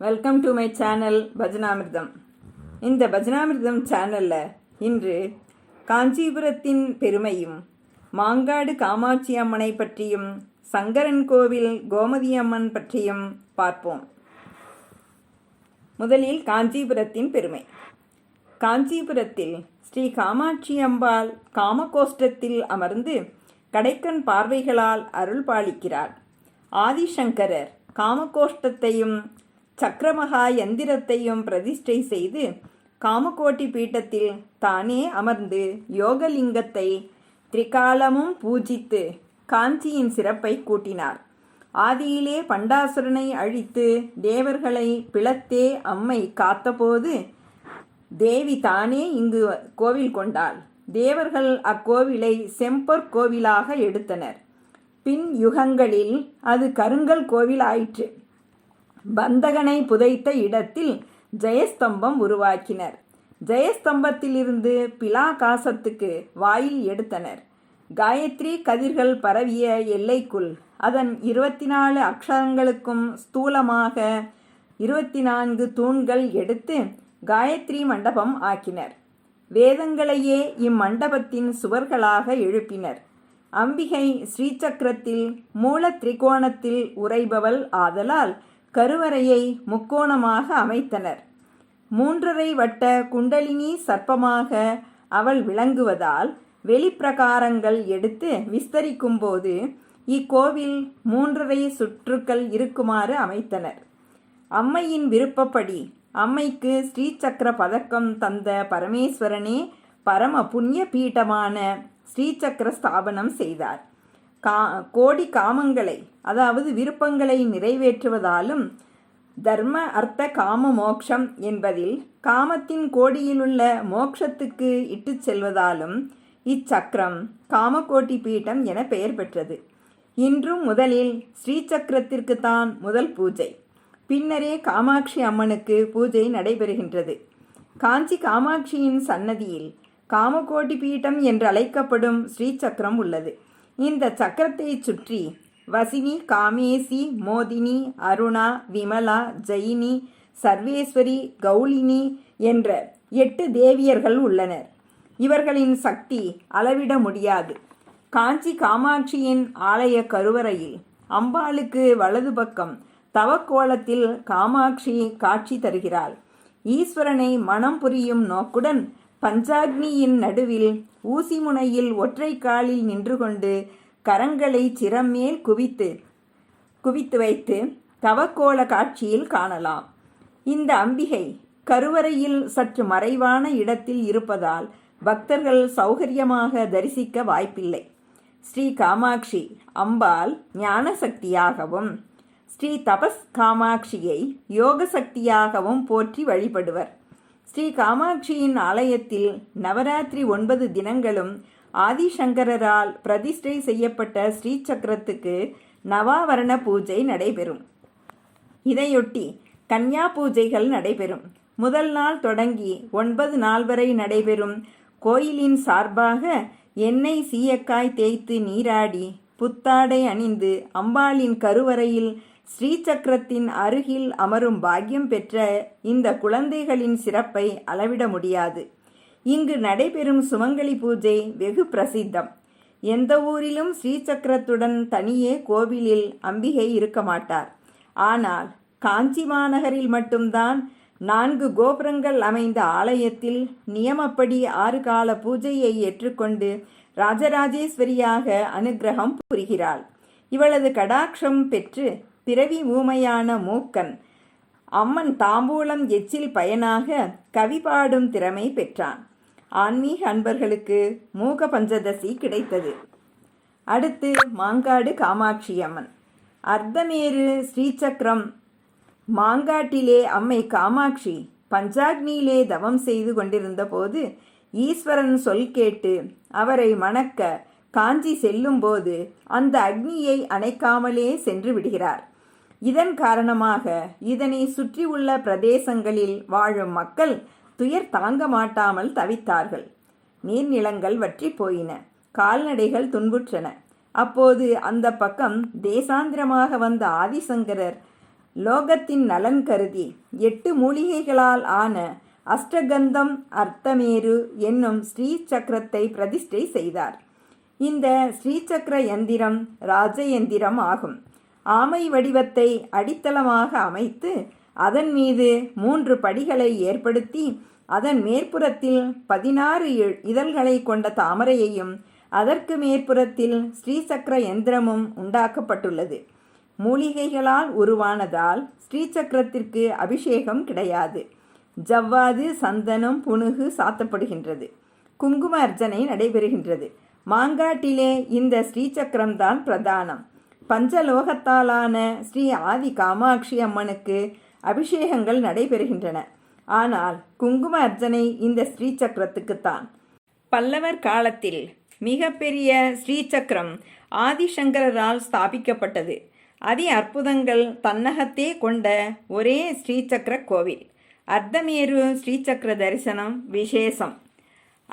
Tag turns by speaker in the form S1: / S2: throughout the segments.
S1: Welcome to my channel Bhajanamritam இந்த பஜனாமிர்தம் சேனலில் இன்று காஞ்சிபுரத்தின் பெருமையும் மாங்காடு காமாட்சி அம்மனை பற்றியும் சங்கரன் கோவில் கோமதி அம்மன் பற்றியும் பார்ப்போம். முதலில் காஞ்சிபுரத்தின் பெருமை. காஞ்சிபுரத்தில் ஸ்ரீ காமாட்சி அம்பாள் காமகோஷ்டத்தில் அமர்ந்து கடைக்கண் பார்வைகளால் அருள் பாலிக்கிறார் ஆதிசங்கரர் காமகோஷ்டத்தையும் சக்கரமகா எந்திரத்தையும் பிரதிஷ்டை செய்து காமகோட்டி பீட்டத்தில் தானே அமர்ந்து யோகலிங்கத்தை திரிகாலமும் பூஜித்து காஞ்சியின் சிறப்பை கூட்டினார். ஆதியிலே பண்டாசுரனை அழித்து தேவர்களை பிளத்தே அம்மை காத்தபோது தேவி தானே இங்கு கோவில் கொண்டாள். தேவர்கள் அக்கோவிலை செம்பொற் கோவிலாக எடுத்தனர். பின் யுகங்களில் அது கருங்கல் கோவில் ஆயிற்று பந்தகனை புதைத்த இடத்தில் ஜெயஸ்தம்பம் உருவாக்கினர். ஜெயஸ்தம்பத்திலிருந்து பிலாகாசத்துக்கு வாயில் எடுத்தனர். காயத்ரி கதிர்கள் பரவிய எல்லைக்குள் அதன் இருபத்தி நாலு அக்ஷரங்களுக்கும் ஸ்தூலமாக இருபத்தி நான்கு தூண்கள் எடுத்து காயத்ரி மண்டபம் ஆக்கினர். வேதங்களையே இம்மண்டபத்தின் சுவர்களாக எழுப்பினர். அம்பிகை ஸ்ரீசக்கரத்தில் மூல திரிகோணத்தில் உறைபவள் ஆதலால் கருவறையை முக்கோணமாக அமைத்தனர். மூன்றரை வட்ட குண்டலினி சர்ப்பமாக அவள் விளங்குவதால் வெளிப்பிரகாரங்கள் எடுத்து விஸ்தரிக்கும்போது இக்கோவில் மூன்றரை சுற்றுக்கள் இருக்குமாறு அமைத்தனர். அம்மையின் விருப்பப்படி அம்மைக்கு ஸ்ரீசக்கர பதக்கம் தந்த பரமேஸ்வரனே பரம புண்ணிய பீட்டமான ஸ்ரீசக்கர ஸ்தாபனம் செய்தார். கா கோடி காமங்களை அதாவது விருப்பங்களை நிறைவேற்றுவதாலும் தர்ம அர்த்த காம மோக்ஷம் என்பதில் காமத்தின் கோடியிலுள்ள மோக்ஷத்துக்கு இட்டு செல்வதாலும் இச்சக்கரம் காமகோட்டி பீட்டம் என பெயர் பெற்றது. இன்றும் முதலில் ஸ்ரீசக்கரத்திற்குத்தான் முதல் பூஜை. பின்னரே காமாட்சி அம்மனுக்கு பூஜை நடைபெறுகின்றது. காஞ்சி காமாட்சியின் சன்னதியில் காமகோட்டி பீட்டம் என்று அழைக்கப்படும் ஸ்ரீசக்கரம் உள்ளது. இந்த சக்கரத்தை சுற்றி வசினி காமேசி மோதினி அருணா விமலா ஜெயினி சர்வேஸ்வரி கௌலினி என்ற எட்டு தேவியர்கள் உள்ளனர். இவர்களின் சக்தி அளவிட முடியாது. காஞ்சி காமாட்சியின் ஆலய கருவறையில் அம்பாளுக்கு வலது பக்கம் தவக்கோலத்தில் காமாட்சி காட்சி தருகிறாள். ஈஸ்வரனை மனம் புரியும் நோக்குடன் பஞ்சாக்னியின் நடுவில் ஊசி முனையில் ஒற்றை காலில் நின்று கொண்டு கரங்களை சிரமேல் குவித்து குவித்து வைத்து தவக்கோல காட்சியில் காணலாம். இந்த அம்பிகை கருவறையில் சற்று மறைவான இடத்தில் இருப்பதால் பக்தர்கள் சௌகரியமாக தரிசிக்க வாய்ப்பில்லை. ஸ்ரீ காமாட்சி அம்பாள் ஞான சக்தியாகவும் ஸ்ரீ தபஸ் காமாட்சியை யோக சக்தியாகவும் போற்றி வழிபடுவர். ஸ்ரீ காமாட்சியின் ஆலயத்தில் நவராத்திரி ஒன்பது தினங்களும் ஆதிசங்கரால் பிரதிஷ்டை செய்யப்பட்ட ஸ்ரீ சக்கரத்துக்கு நவாவரண பூஜை நடைபெறும். இதையொட்டி கன்யா பூஜைகள் நடைபெறும். முதல் நாள் தொடங்கி ஒன்பது நாள் வரை நடைபெறும் கோயிலின் சார்பாக எண்ணெய் சீயக்காய் தேய்த்து நீராடி புத்தாடை அணிந்து அம்பாளின் கருவறையில் ஸ்ரீசக்கரத்தின் அருகில் அமரும் பாக்கியம் பெற்ற இந்த குழந்தைகளின் சிறப்பை அளவிட முடியாது. இங்கு நடைபெறும் சுமங்கலி பூஜை வெகு பிரசித்தம். எந்த ஊரிலும் ஸ்ரீசக்கரத்துடன் தனியே கோவிலில் அம்பிகை இருக்க மாட்டார். ஆனால் காஞ்சி மாநகரில் மட்டும்தான் நான்கு கோபுரங்கள் அமைந்த ஆலயத்தில் நியமப்படி ஆறு கால பூஜையை ஏற்றுக்கொண்டு ராஜராஜேஸ்வரியாக அனுகிரகம் புரிகிறாள். இவளது கடாட்சம் பெற்று பிறவி ஊமையான மூக்கன் அம்மன் தாம்பூலம் எச்சில் பயனாக கவி பாடும் திறமை பெற்றான். ஆன்மீக அன்பர்களுக்கு மூக பஞ்சதசி கிடைத்தது. அடுத்து மாங்காடு காமாட்சி அம்மன் அர்த்தமேரு ஸ்ரீசக்கரம் மாங்காட்டிலே அம்மை காமாட்சி பஞ்சாக்னியிலே தவம் செய்து கொண்டிருந்த போது ஈஸ்வரன் சொல் கேட்டு அவரை மணக்க காஞ்சி செல்லும்போது அந்த அக்னியை அணைக்காமலே சென்று விடுகிறார். இதன் காரணமாக இதனை சுற்றியுள்ள பிரதேசங்களில் வாழும் மக்கள் துயர் தாங்க மாட்டாமல் தவித்தார்கள். நீர்நிலங்கள் வற்றி போயின கால்நடைகள் துன்புற்றன. அப்போது அந்த பக்கம் தேசாந்திரமாக வந்த ஆதிசங்கரர் லோகத்தின் நலன் கருதி எட்டு மூலிகைகளால் ஆன அஷ்டகந்தம் அர்த்தமேரு என்னும் ஸ்ரீ சக்கரத்தை பிரதிஷ்டை செய்தார். இந்த ஸ்ரீசக்கர யந்திரம் ராஜயந்திரம் ஆகும். ஆமை வடிவத்தை அடித்தளமாக அமைத்து அதன் மீது மூன்று படிகளை ஏற்படுத்தி அதன் மேற்புறத்தில் பதினாறு இ- இதழ்களை கொண்ட தாமரையையும் அதற்கு மேற்புறத்தில் ஸ்ரீசக்கர யந்திரமும் உண்டாக்கப்பட்டுள்ளது. மூலிகைகளால் உருவானதால் ஸ்ரீசக்கரத்திற்கு அபிஷேகம் கிடையாது. ஜவ்வாது சந்தனம் புனுகு சாத்தப்படுகின்றது. குங்கும அர்ச்சனை நடைபெறுகின்றது. மாங்காட்டிலே இந்த ஸ்ரீசக்கரம்தான் பிரதானம். பஞ்சலோகத்தாலான ஸ்ரீ ஆதி காமாட்சி அம்மனுக்கு அபிஷேகங்கள் நடைபெறுகின்றன. ஆனால் குங்கும அர்ச்சனை இந்த ஸ்ரீசக்கரத்துக்குத்தான். பல்லவர் காலத்தில் மிகப்பெரிய ஸ்ரீசக்கரம் ஆதிசங்கரால் ஸ்தாபிக்கப்பட்டது. அதி அற்புதங்கள் தன்னகத்தே கொண்ட ஒரே ஸ்ரீசக்கர கோவில். அர்த்தமேரு ஸ்ரீசக்கர தரிசனம் விசேஷம்.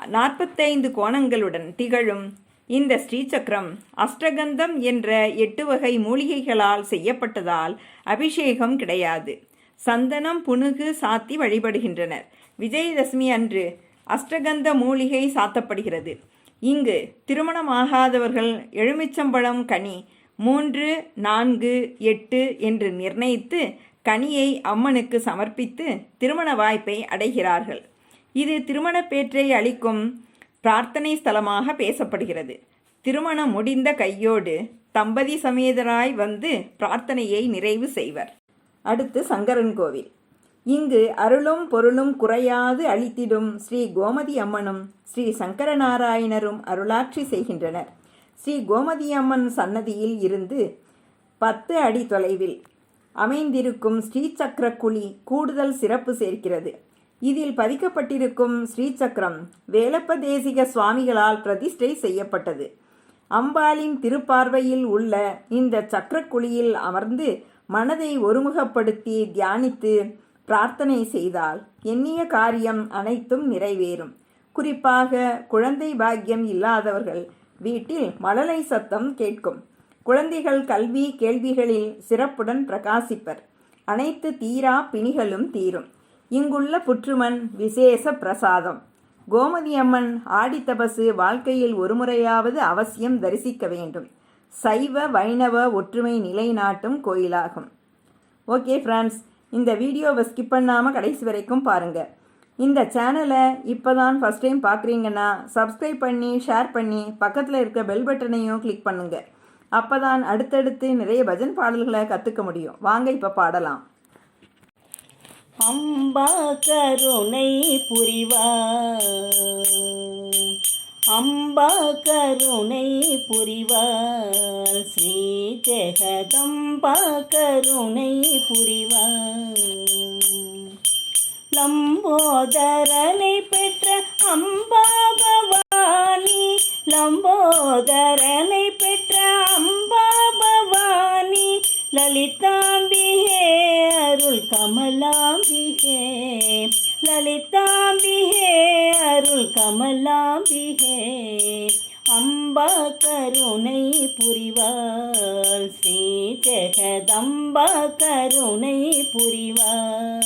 S1: நாற்பத்தைந்து கோணங்களுடன் திகழும் இந்த ஸ்ரீசக்கரம் அஷ்டகந்தம் என்ற எட்டு வகை மூலிகைகளால் செய்யப்பட்டதால் அபிஷேகம் கிடையாது. சந்தனம் புனுகு சாத்தி வழிபடுகின்றனர். விஜயதசமி அன்று அஷ்டகந்த மூலிகை சாத்தப்படுகிறது. இங்கு திருமணமாகாதவர்கள் எலுமிச்சம்பழம் கனி மூன்று நான்கு எட்டு என்று நிர்ணயித்து கனியை அம்மனுக்கு சமர்ப்பித்து திருமண வாய்ப்பை அடைகிறார்கள். இது திருமணப் பேற்றை அளிக்கும் பிரார்த்தனை ஸ்தலமாக பேசப்படுகிறது. திருமணம் முடிந்த கையோடு தம்பதி சமேதராய் வந்து பிரார்த்தனையை நிறைவு செய்வர். அடுத்து சங்கரன் கோவில். இங்கு அருளும் பொருளும் குறையாது அளித்திடும் ஸ்ரீ கோமதி அம்மனும் ஸ்ரீ சங்கரநாராயணரும் அருளாட்சி செய்கின்றனர். ஸ்ரீ கோமதி அம்மன் சன்னதியில் இருந்து பத்து அடி தொலைவில் அமைந்திருக்கும் ஸ்ரீசக்கர குழி கூடுதல் சிறப்பு சேர்க்கிறது. இதில் பதிக்கப்பட்டிருக்கும் ஸ்ரீசக்கரம் வேலப்ப தேசிக சுவாமிகளால் பிரதிஷ்டை செய்யப்பட்டது. அம்பாளின் திருப்பார்வையில் உள்ள இந்த சக்கரக்குழியில் அமர்ந்து மனதை ஒருமுகப்படுத்தி தியானித்து பிரார்த்தனை செய்தால் எண்ணிய காரியம் அனைத்தும் நிறைவேறும். குறிப்பாக குழந்தை பாக்கியம் இல்லாதவர்கள் வீட்டில் மழலை சத்தம் கேட்கும். குழந்தைகள் கல்வி கேள்விகளில் சிறப்புடன் பிரகாசிப்பர். அனைத்து தீரா பிணிகளும் தீரும். இங்குள்ள புற்றுமன் விசேஷ பிரசாதம். கோமதி அம்மன் ஆடித்தபசு வாழ்க்கையில் ஒருமுறையாவது அவசியம் தரிசிக்க வேண்டும். சைவ வைணவ ஒற்றுமை நிலைநாட்டும் கோயிலாகும். ஓகே ஃப்ரெண்ட்ஸ் இந்த வீடியோவை ஸ்கிப் பண்ணாமல் கடைசி வரைக்கும் பாருங்கள் இந்த சேனலை இப்போ தான் ஃபஸ்ட் டைம் பார்க்குறீங்கன்னா சப்ஸ்கிரைப் பண்ணி ஷேர் பண்ணி பக்கத்தில் இருக்க பெல் பட்டனையும் கிளிக் பண்ணுங்கள் அப்போ தான் அடுத்தடுத்து நிறைய பஜன் பாடல்களை கற்றுக்க முடியும். வாங்க இப்போ பாடலாம்.
S2: அம்பா கருணை புரிவா. அம்பா கருணை புரிவார் ஸ்ரீ ஜெகதம்பா கருணை புரிவார் லம்போதரனை பெற்ற அம்பா பவானி லம்போதரனை பெற்ற லலிதாம்பிகே அருள் கமலாம்பிகே. லலிதாம்பிகே அருள் கமலாம்பிகே. அம்பா கருணை புரிவாள் ஸ்ரீ ஜெகதம்பா கருணை புரிவாள்.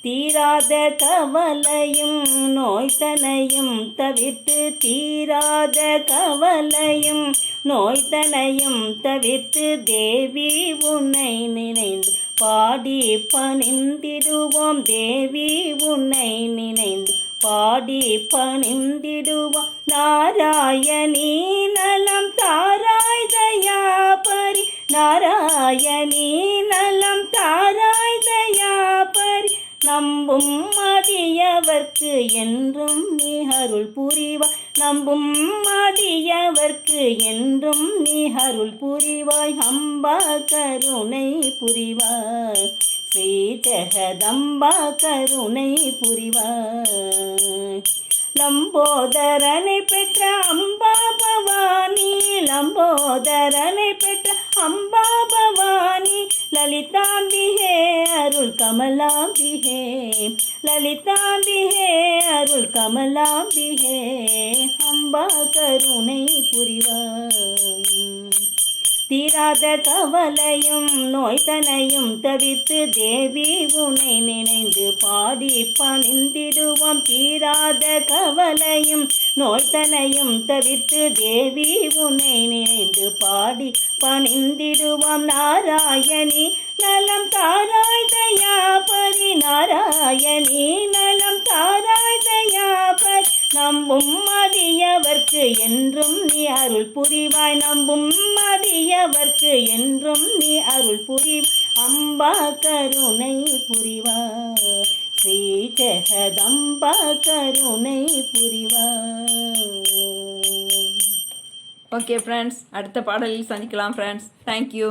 S2: தீராத கவலையும் நோய்தனையும் தவிர்த்து தீராத கவலையும் நோய்தனையும் தவிர்த்து தேவி உன்னை நினைந்து பாடி பணிந்திடுவோம். தேவி உன்னை நினைந்து பாடி பணிந்திடுவோம். நாராயணி நலம் தாராய் தயாபரி. நாராயணி நலம் தாராய் தயாபரி. நம்பும் மதியவர்க்கு என்றும் நீ அருள் புரிவா நம்பும் அடியவர்க்கு என்றும் நீ அருள் புரிவாய் அம்பா கருணை புரிவாய். ஸ்ரீ ஜெகதம்பா கருணை புரிவாய். லம்போதரனை பெற்ற அம்பா பவானி லம்போதரனை பெற்ற அம்பா பவானி லலிதாம்பிகை அருள் கமலாம்பிகே லலிதாம்பிகே அருள் கமலாம்பிகே அம்பா கருணை புரிவா தீராத கவலையும் நோய்தனையும் தவித்து தேவி உனை நினைந்து பாடி பணிந்திடுவோம். தீராத கவலையும் நோய்தனையும் தவித்து தேவி உனை நினைந்து பாடி பணிந்திடுவோம் நாராயணி நலம் தாராய் தயாபரி நாராயணி நலம் தாராய் தயாபரி நம்பும் மதியவர்க்கு என்றும் நீ அருள் புரிவாய் நம்பும் மதியவர்க்கு என்றும் நீ அருள் புரிவாய். அம்பா கருணை புரிவாய் ஸ்ரீ ஜெகதம்பா கருணை புரிவாய்
S1: ஓகே ஃப்ரெண்ட்ஸ் அடுத்த பாடலில் சந்திக்கலாம் ஃப்ரெண்ட்ஸ் தேங்க்யூ